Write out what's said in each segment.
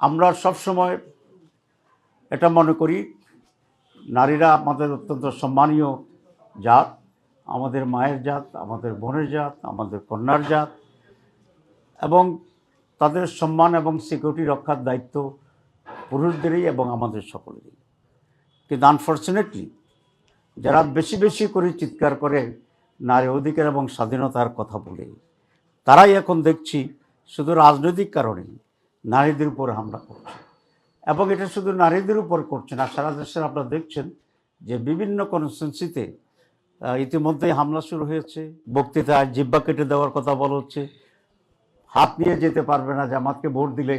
আমরা সব সময় এটা মনে করি, নারীরা আমাদের অত্যন্ত সম্মানীয় জাত, আমাদের মায়ের জাত, আমাদের বোনের জাত, আমাদের কন্যার জাত, এবং তাদের সম্মান এবং সিকিউরিটি রক্ষার দায়িত্ব পুরুষদেরই এবং আমাদের সকলেরই। কিন্তু আনফর্চুনেটলি যারা বেশি বেশি করে চিৎকার করে নারী অধিকার এবং স্বাধীনতার কথা বলে, তারাই এখন দেখছি শুধু রাজনৈতিক কারণেই নারীদের উপর হামলা করছে। এবং এটা শুধু নারীদের উপর করছে না, সারা দেশের আপনারা দেখছেন যে বিভিন্ন কনস্টেন্সিতে ইতিমধ্যেই হামলা শুরু হয়েছে। বক্তৃতায় জিব্বা কেটে দেওয়ার কথা বলা হচ্ছে। হাত নিয়ে যেতে পারবে না, জামাতকে ভোট দিলে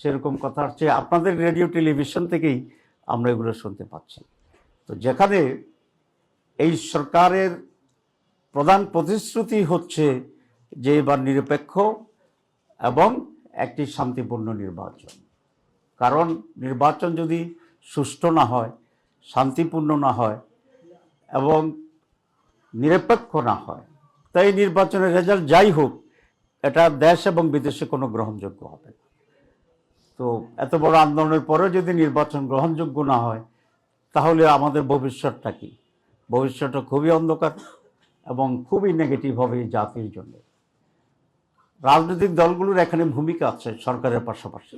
সেরকম কথা হচ্ছে। আপনাদের রেডিও, টেলিভিশন থেকেই আমরা এগুলো শুনতে পাচ্ছি। তো যেখানে এই সরকারের প্রধান প্রতিশ্রুতি হচ্ছে যে এবার নিরপেক্ষ এবং একটি শান্তিপূর্ণ নির্বাচন। কারণ নির্বাচন যদি সুষ্ঠু না হয়, শান্তিপূর্ণ না হয় এবং নিরপেক্ষ না হয়, তাই নির্বাচনের রেজাল্ট যাই হোক, এটা দেশ এবং বিদেশে কোনো গ্রহণযোগ্য হবে না। তো এত বড় আন্দোলনের পরেও যদি নির্বাচন গ্রহণযোগ্য না হয়, তাহলে আমাদের ভবিষ্যৎটা কি? ভবিষ্যৎটা খুবই অন্ধকার এবং খুবই নেগেটিভ হবে জাতির জন্য। রাজনৈতিক দলগুলোর এখানে ভূমিকা আছে সরকারের পাশাপাশি।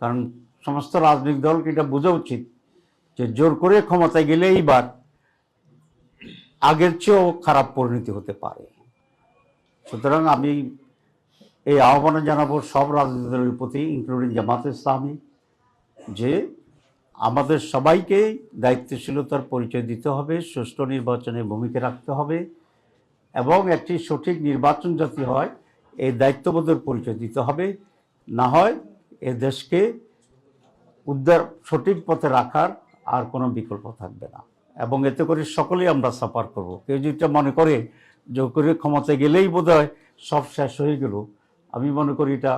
কারণ সমস্ত রাজনৈতিক দলকে এটা বোঝা উচিত যে জোর করে ক্ষমতায় গেলে এইবার আগের চেয়েও খারাপ পরিণতি হতে পারে। সুতরাং আমি এই আহ্বান জানাব সব রাজনৈতিক দলের প্রতি ইনক্লুডিং জামাত ইসলামী, যে আমাদের সবাইকে দায়িত্বশীলতার পরিচয় দিতে হবে, সুষ্ঠু নির্বাচনে ভূমিকা রাখতে হবে এবং একটি সঠিক নির্বাচন যাতে হয় এই দায়িত্ববোধের পরিচয় দিতে হবে। না হয় এ দেশকে উদ্ধার সঠিক পথে রাখার আর কোনো বিকল্প থাকবে না। এবং এতে করে সকলেই আমরা সাফার করব। কেউ যদি মনে করে যে করে ক্ষমতায় গেলেই বোধ সব শেষ হয়ে গেল, আমি মনে করি এটা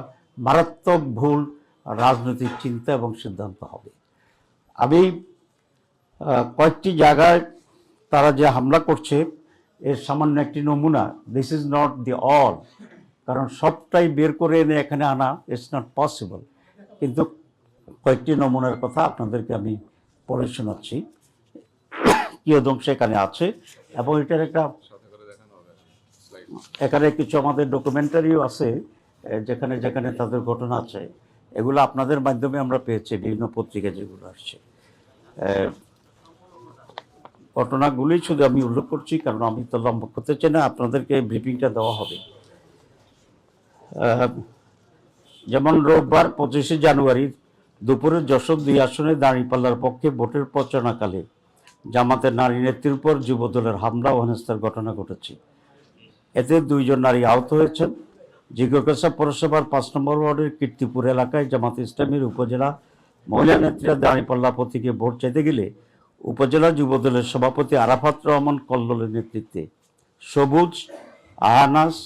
মারাত্মক ভুল, রাজনৈতিক চিন্তা এবং সিদ্ধান্ত হবে। আমি কয়েকটি জায়গায় তারা যে হামলা করছে, এর সামান্য একটি নমুনা this is not the all কারণ সবটাই বের করে এনে এখানে আনা ইটস নট পসিবল কিন্তু কয়েকটি নমুনার কথা আপনাদেরকে আমি পড়ে শোনাচ্ছি। কি অংশ এখানে আছে এবং এটার একটা এখানে কিছু আমাদের ডকুমেন্টারিও আছে যেখানে যেখানে তাদের ঘটনা আছে। এগুলো আপনাদের মাধ্যমে আমরা পেয়েছি, বিভিন্ন পত্রিকা যেগুলো আসছে। ঘটনাগুলি শুধু আমি উল্লেখ করছি, কারণ আমি তো লম্বা করতে চাই না, আপনাদেরকে ব্রিফিংটা দেওয়া হবে। যেমন রোববার পঁচিশে জানুয়ারি দুপুরে যশোর দুই আসনে দাঁড়িপাল্লার পক্ষে ভোটের প্রচারণাকালে জামাতের নারী নেত্রীর উপর যুবদলের হামলা ও হেনস্থার ঘটনা ঘটেছে। এতে দুইজন নারী আহত হয়েছেন। জিজ্ঞাসা পৌরসভার পাঁচ নম্বর ওয়ার্ডের কীর্তিপুর এলাকায় জামাত ইসলামীর উপজেলা মহিলা নেত্রীরা দাঁড়িপাল্লা প্রতীকে ভোট চাইতে গেলে উপজেলা যুবদলের সভাপতি আরাফাত রহমান কল্লোলের নেতৃত্বে সবুজ আহানাস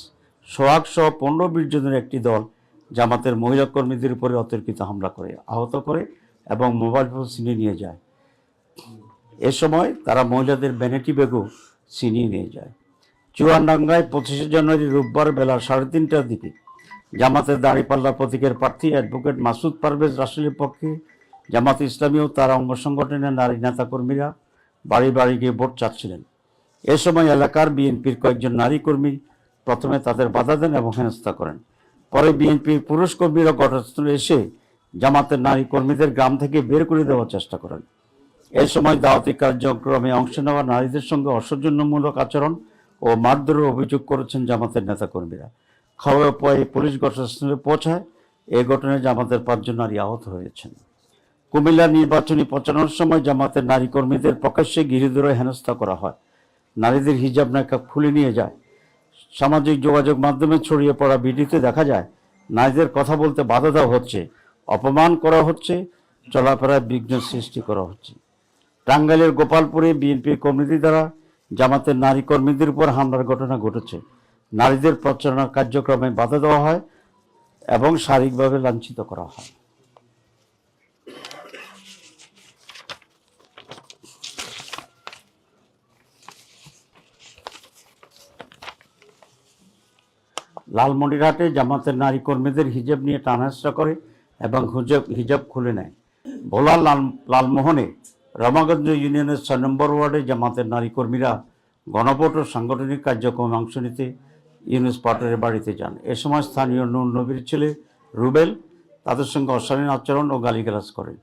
সোহাগ সহ পনেরো বিশ জনের একটি দল জামাতের মহিলা কর্মীদের উপরে অতর্কিত হামলা করে, আহত করে এবং মোবাইল ফোন ছিনিয়ে নিয়ে যায়। এ সময় তারা মহিলাদের ভ্যানিটি ব্যাগও ছিনিয়ে নিয়ে যায়। চুয়াডাঙ্গায় পঁচিশে জানুয়ারি রোববার বেলা সাড়ে তিনটার দিকে জামাতের দাঁড়িপাল্লা প্রতীকের প্রার্থী অ্যাডভোকেট মাসুদ পারভেজ রাসেলের পক্ষে জামাত ইসলামী ও তার অঙ্গ সংগঠনের নারী নেতাকর্মীরা বাড়ি বাড়ি গিয়ে ভোট চাচ্ছিলেন। এ সময় এলাকার বিএনপির কয়েকজন নারী কর্মী প্রথমে তাদের বাধা দেন এবং হেনস্থা করেন। পরে বিএনপির পুরুষ কর্মীরা ঘটনাস্থলে এসে জামাতের নারী কর্মীদের গ্রাম থেকে বের করে দেওয়ার চেষ্টা করেন। এই সময় দাওয়াতি কার্যক্রমে অংশ নেওয়া নারীদের সঙ্গে অসৌজন্যমূলক আচরণ ও মারধরের অভিযোগ করেছেন জামাতের নেতাকর্মীরা। খবর পরে পুলিশ ঘটনাস্থলে পৌঁছায়। এ ঘটনায় জামাতের পাঁচজন নারী আহত হয়েছেন। কুমিল্লার নির্বাচনী প্রচারণার সময় জামাতের নারী কর্মীদের প্রকাশ্যে ঘিরে হেনস্থা করা হয়। নারীদের হিজাব নাকা খুলে নিয়ে যায়। সামাজিক যোগাযোগ মাধ্যমে ছড়িয়ে পড়া ভিডিওতে দেখা যায়, নারীদের কথা বলতে বাধা দেওয়া হচ্ছে, অপমান করা হচ্ছে, চলাফেরায় বিঘ্ন সৃষ্টি করা হচ্ছে। টাঙ্গাইলের গোপালপুরে বিএনপির কর্মীদের দ্বারা জামাতের নারী কর্মীদের উপর হামলার ঘটনা ঘটেছে। নারীদের প্রচারণা কার্যক্রমে বাধা দেওয়া হয় এবং শারীরিকভাবে লাঞ্ছিত করা হয়। লালমনিরহাটে জামাতের নারী কর্মীদের হিজাব নিয়ে টানাহেসরা করে এবং হিজাব হিজাব খুলে নেয়। ভোলা লাল, লালমোহনে রমাগঞ্জ ইউনিয়নের ছয় নম্বর ওয়ার্ডে জামাতের নারী কর্মীরা গণভোট ও সাংগঠনিক কার্যক্রমে অংশ নিতে ইউনুস পাটরের বাড়িতে যান। এ সময় স্থানীয় নূর নবীর ছেলে রুবেল তাদের সঙ্গে অশালীন আচরণ ও গালিগালাজ করেন।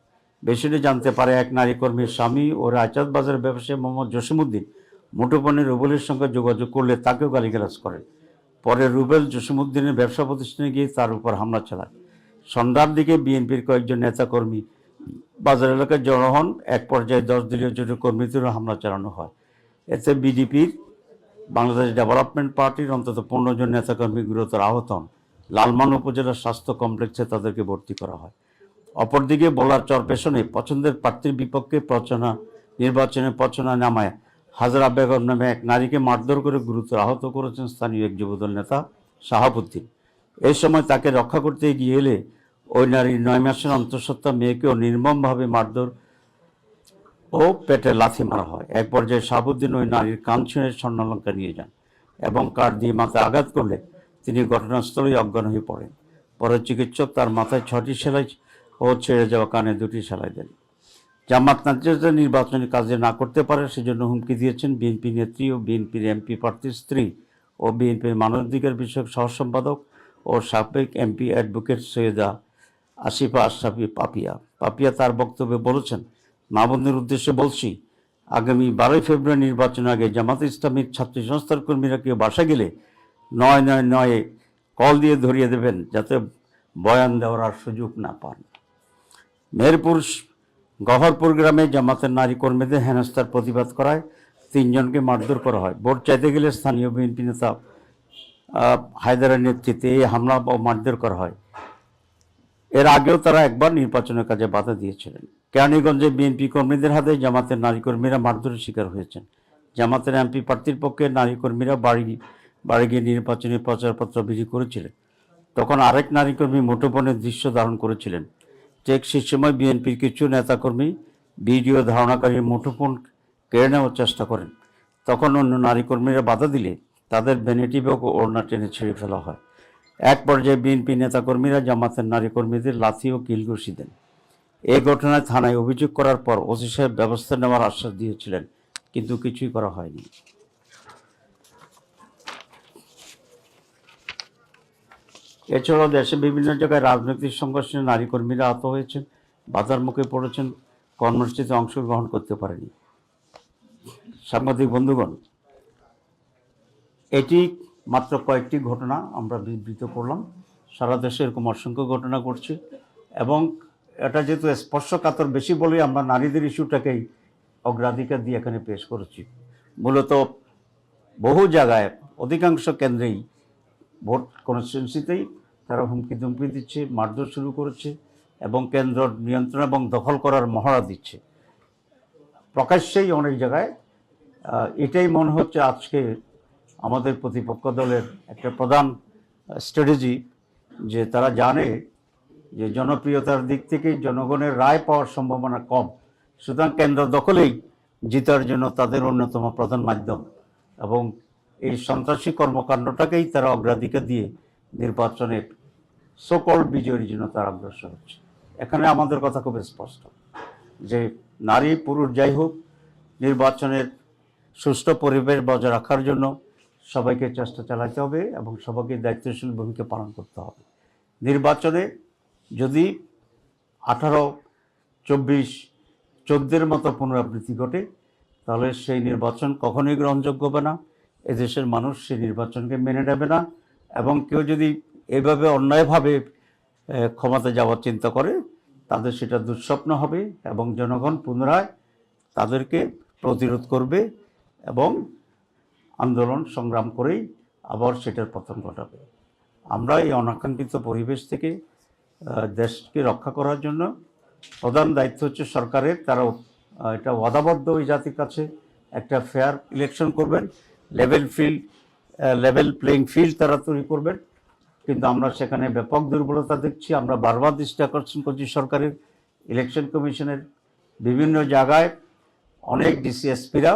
বেশিটি জানতে পারে এক নারী কর্মীর স্বামী ও রায়চাঁদ বাজারের ব্যবসায়ী মোহাম্মদ জসিমুদ্দিন মুঠোপণে রুবেলের সঙ্গে যোগাযোগ করলে তাকেও গালিগালাজ করেন। পরে রুবেল জসিমুদ্দিনের ব্যবসা প্রতিষ্ঠানে গিয়ে তার উপর হামলা চালায়। সন্ধ্যার দিকে বিএনপির কয়েকজন নেতাকর্মী বাজার এলাকায় জড়ো হন। এক পর্যায়ে দশ দলীয় জোটের কর্মীদেরও হামলা চালানো হয়। এতে বিডিপির বাংলাদেশ ডেভেলপমেন্ট পার্টির অন্তত পনেরো জন নেতাকর্মী গুরুতর আহত হন। লালমান উপজেলার স্বাস্থ্য কমপ্লেক্সে তাদেরকে ভর্তি করা হয়। অপরদিকে বলার চর পেছনে পছন্দের প্রার্থীর বিপক্ষে প্রচনা, নির্বাচনে প্রচনা নামায় হাজরা বেগম নামে এক নারীকে মারধর করে গুরুতর আহত করেছেন স্থানীয় এক যুবদল নেতা শাহাবুদ্দিন। এই সময় তাকে রক্ষা করতে গিয়ে এলে ওই নারীর নয় মাসের অন্তঃসত্ত্বা মেয়েকেও নির্মমভাবে মারধর ও পেটে লাথি মারা হয়। এক পর্যায়ে শাহাবুদ্দিন ওই নারীর কান ছিঁড়ে স্বর্ণলঙ্কা নিয়ে যান এবং কাঠ দিয়ে মাথায় আঘাত করলে তিনি ঘটনাস্থলেই অজ্ঞান হয়ে পড়েন। পরে চিকিৎসক তার মাথায় ছটি সেলাই ও ছেড়ে যাওয়া কানে দুটি সেলাই দেন। জামাত নাজিরা নির্বাচনী কাজে না করতে পারে, সেজন্য হুমকি দিয়েছেন বিএনপি নেত্রী ও বিএনপির এমপি প্রার্থীর স্ত্রী ও বিএনপির মানবাধিকার বিষয়ক সহ সম্পাদক ও সাবেক এমপি অ্যাডভোকেট সৈয়দা আসিফা আশরাফি পাপিয়া। পাপিয়া তার বক্তব্যে বলেছেন মা বোনদের উদ্দেশ্যে বলছি, আগামী বারোই ফেব্রুয়ারি নির্বাচনের আগে জামাত ইসলামীর ছাত্রী সংস্থার কর্মীরা কেউ বাসা গেলে নয় নয় নয়ে কল দিয়ে ধরিয়ে দেবেন, যাতে বয়ান দেওয়ার সুযোগ না পান। মেহেরপুর গহরপুর গ্রামে জামাতের নারী কর্মীদের হেনস্থার প্রতিবাদ করায় তিনজনকে মারধর করা হয়। ভোট চাইতে গেলে স্থানীয় বিএনপি নেতা হায়দারের নেতৃত্বে এই হামলা ও মারধর করা হয়। এর আগেও তারা একবার নির্বাচনের কাজে বাধা দিয়েছিলেন। কেরানীগঞ্জে বিএনপি কর্মীদের হাতে জামাতের নারী কর্মীরা মারধরের শিকার হয়েছেন। জামাতের এমপি প্রার্থীর পক্ষে নারী কর্মীরা বাড়ি বাড়ি গিয়ে নির্বাচনী প্রচারপত্র বিলি করেছিলেন। তখন আরেক নারী কর্মী মুঠোফোনের দৃশ্য ধারণ করেছিলেন। সেই সময় বিএনপির কিছু নেতাকর্মী ভিডিও ধারণাকারীর মুঠোফোন কেড়ে নেওয়ার চেষ্টা করেন। তখন অন্য নারী কর্মীরা বাধা দিলে তাদের ভ্যানিটি ব্যাগ ওড়না টেনে ছেড়ে ফেলা হয়। এক পর্যায়ে বিএনপি নেতাকর্মীরা জামাতের নারী কর্মীদের লাথি ও কিলঘুষি দেন। এই ঘটনায় থানায় অভিযোগ করার পর ওসি সাহেব ব্যবস্থা নেওয়ার আশ্বাস দিয়েছিলেন, কিন্তু কিছুই করা হয়নি। এছাড়াও দেশে বিভিন্ন জায়গায় রাজনৈতিক সংঘর্ষে নারী কর্মীরা আহত হয়েছেন বাধার মুখে পড়েছেন, কর্মসূচিতে অংশগ্রহণ করতে পারেনি। সাংবাদিক বন্ধুগণ, এটি মাত্র কয়েকটি ঘটনা আমরা বিবৃত করলাম। সারা দেশে এরকম অসংখ্য ঘটনা ঘটছে এবং এটা যেহেতু স্পর্শকাতর বেশি বলে আমরা নারীদের ইস্যুটাকেই অগ্রাধিকার দিয়ে এখানে পেশ করেছি। মূলত বহু জায়গায়, অধিকাংশ কেন্দ্রেই ভোট কনস্টিটুয়েন্সিতেই তারা হুমকি ধুমকি দিচ্ছে, মারধর শুরু করেছে এবং কেন্দ্র নিয়ন্ত্রণ এবং দখল করার মহড়া দিচ্ছে। প্রকাশ্যেই অনেক জায়গায় এটাই মনে হচ্ছে আজকে আমাদের প্রতিপক্ষ দলের একটা প্রধান স্ট্র্যাটেজি যে তারা জানে যে জনপ্রিয়তার দিক থেকে জনগণের রায় পাওয়ার সম্ভাবনা কম। সুতরাং কেন্দ্র দখলেই জিতার জন্য তাদের অন্যতম প্রধান মাধ্যম এবং এই সন্ত্রাসী কর্মকাণ্ডটাকেই তারা অগ্রাধিকার দিয়ে নির্বাচনে সকল বিজয়ের জন্য তারা অগ্রসর হচ্ছে। এখানে আমাদের কথা খুব স্পষ্ট। যে নারী, পুরুষ যাই হোক, নির্বাচনের সুষ্ঠু পরিবেশ বজায় রাখার জন্য সবাইকে চেষ্টা চালাতে হবে এবং সবাইকে দায়িত্বশীল ভূমিকা পালন করতে হবে। নির্বাচনে যদি আঠারো, চব্বিশ, চোদ্দের মতো পুনরাবৃত্তি ঘটে, তাহলে সেই নির্বাচন কখনোই গ্রহণযোগ্য হবে না। এদেশের মানুষ সেই নির্বাচনকে মেনে নেবে না এবং কেউ যদি এভাবে অন্যায়ভাবে ক্ষমতা যাওয়ার চিন্তা করে তাদের সেটা দুঃস্বপ্ন হবে এবং জনগণ পুনরায় তাদেরকে প্রতিরোধ করবে এবং আন্দোলন সংগ্রাম করেই আবার সেটার পতন ঘটাবে। আমরা এই অনাকাঙ্ক্ষিত পরিবেশ থেকে দেশকে রক্ষা করার জন্য প্রধান দায়িত্ব হচ্ছে সরকারের। তারা এটা ওয়াদাবদ্ধ ওই জাতির কাছে একটা ফেয়ার ইলেকশন করবেন। Level field level playing field তারা তৈরি করবেন। কিন্তু আমরা সেখানে ব্যাপক দুর্বলতা দেখছি। আমরা বারবার দৃষ্টি আকর্ষণ করছি সরকারের, ইলেকশন কমিশনের বিভিন্ন জায়গায়। অনেক ডিসিএসপিরা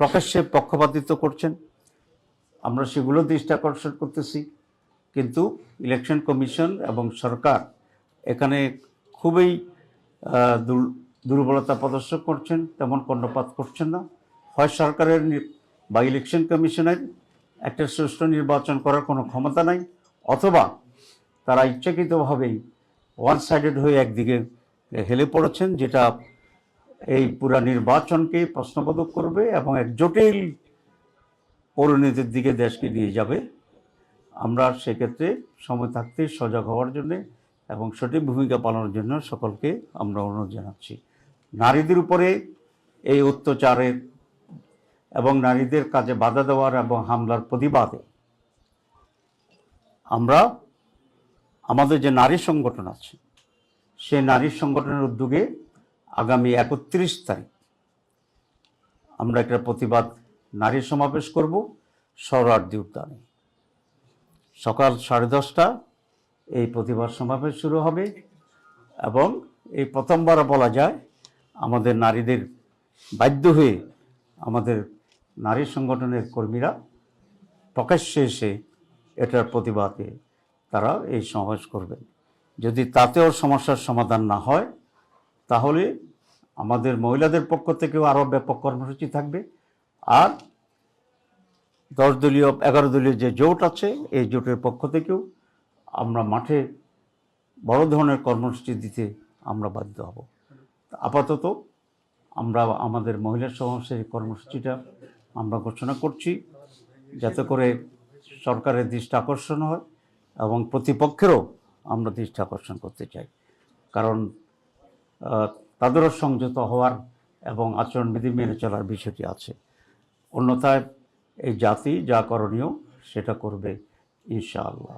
প্রকাশ্যে পক্ষপাতিত্ব করছেন। আমরা সেগুলো দৃষ্টি আকর্ষণ করতেছি। কিন্তু ইলেকশন কমিশন এবং সরকার এখানে খুবই দুর্বলতা প্রদর্শন করছেন, তেমন কর্ণপাত করছেন না। হয় সরকারের বা ইলেকশন কমিশনের একটা সুষ্ঠু নির্বাচন করার কোনো ক্ষমতা নাই অথবা তারা ইচ্ছাকৃতভাবেই ওয়ান সাইডেড হয়ে একদিকে হেলে পড়েছেন, যেটা এই পুরা নির্বাচনকে প্রশ্নবোধক করবে এবং এক জটিল পরিণতির দিকে দেশকে নিয়ে যাবে। আমরা সেক্ষেত্রে সময় থাকতে সজাগ হওয়ার জন্যে এবং সঠিক ভূমিকা পালনের জন্য সকলকে আমরা অনুরোধ জানাচ্ছি। নারীদের উপরে এই অত্যাচারের এবং নারীদের কাজে বাধা দেওয়ার এবং হামলার প্রতিবাদে আমরা আমাদের যে নারী সংগঠন আছে, সেই নারী সংগঠনের উদ্যোগে আগামী একত্রিশ তারিখ আমরা একটা প্রতিবাদ নারী সমাবেশ করব সৌরার্দি উদ্যানে। সকাল সাড়ে দশটা এই প্রতিবাদ সমাবেশ শুরু হবে এবং এই প্রথমবার বলা যায় আমাদের নারীদের বাধ্য হয়ে আমাদের নারী সংগঠনের কর্মীরা প্রকাশ্যে এসে এটার প্রতিবাদে তারা এই সমাবেশ করবেন যদি তাতেও সমস্যার সমাধান না হয়, তাহলে আমাদের মহিলাদের পক্ষ থেকেও আরও ব্যাপক কর্মসূচি থাকবে। আর দশ দলীয়, এগারো দলীয় যে জোট আছে, এই জোটের পক্ষ থেকেও আমরা মাঠে বড় ধরনের কর্মসূচি দিতে আমরা বাধ্য হব। আপাতত আমরা আমাদের মহিলা সমাবেশের কর্মসূচিটা আমরা ঘোষণা করছি, যাতে করে সরকারের দৃষ্টি আকর্ষণ হয় এবং প্রতিপক্ষেরও আমরা দৃষ্টি আকর্ষণ করতে চাই। কারণ তাদেরও সংযত হওয়ার এবং আচরণবিধি মেনে চলার বিষয়টি আছে। অন্যথায় এই জাতি যা করণীয় সেটা করবে ইনশাআল্লাহ।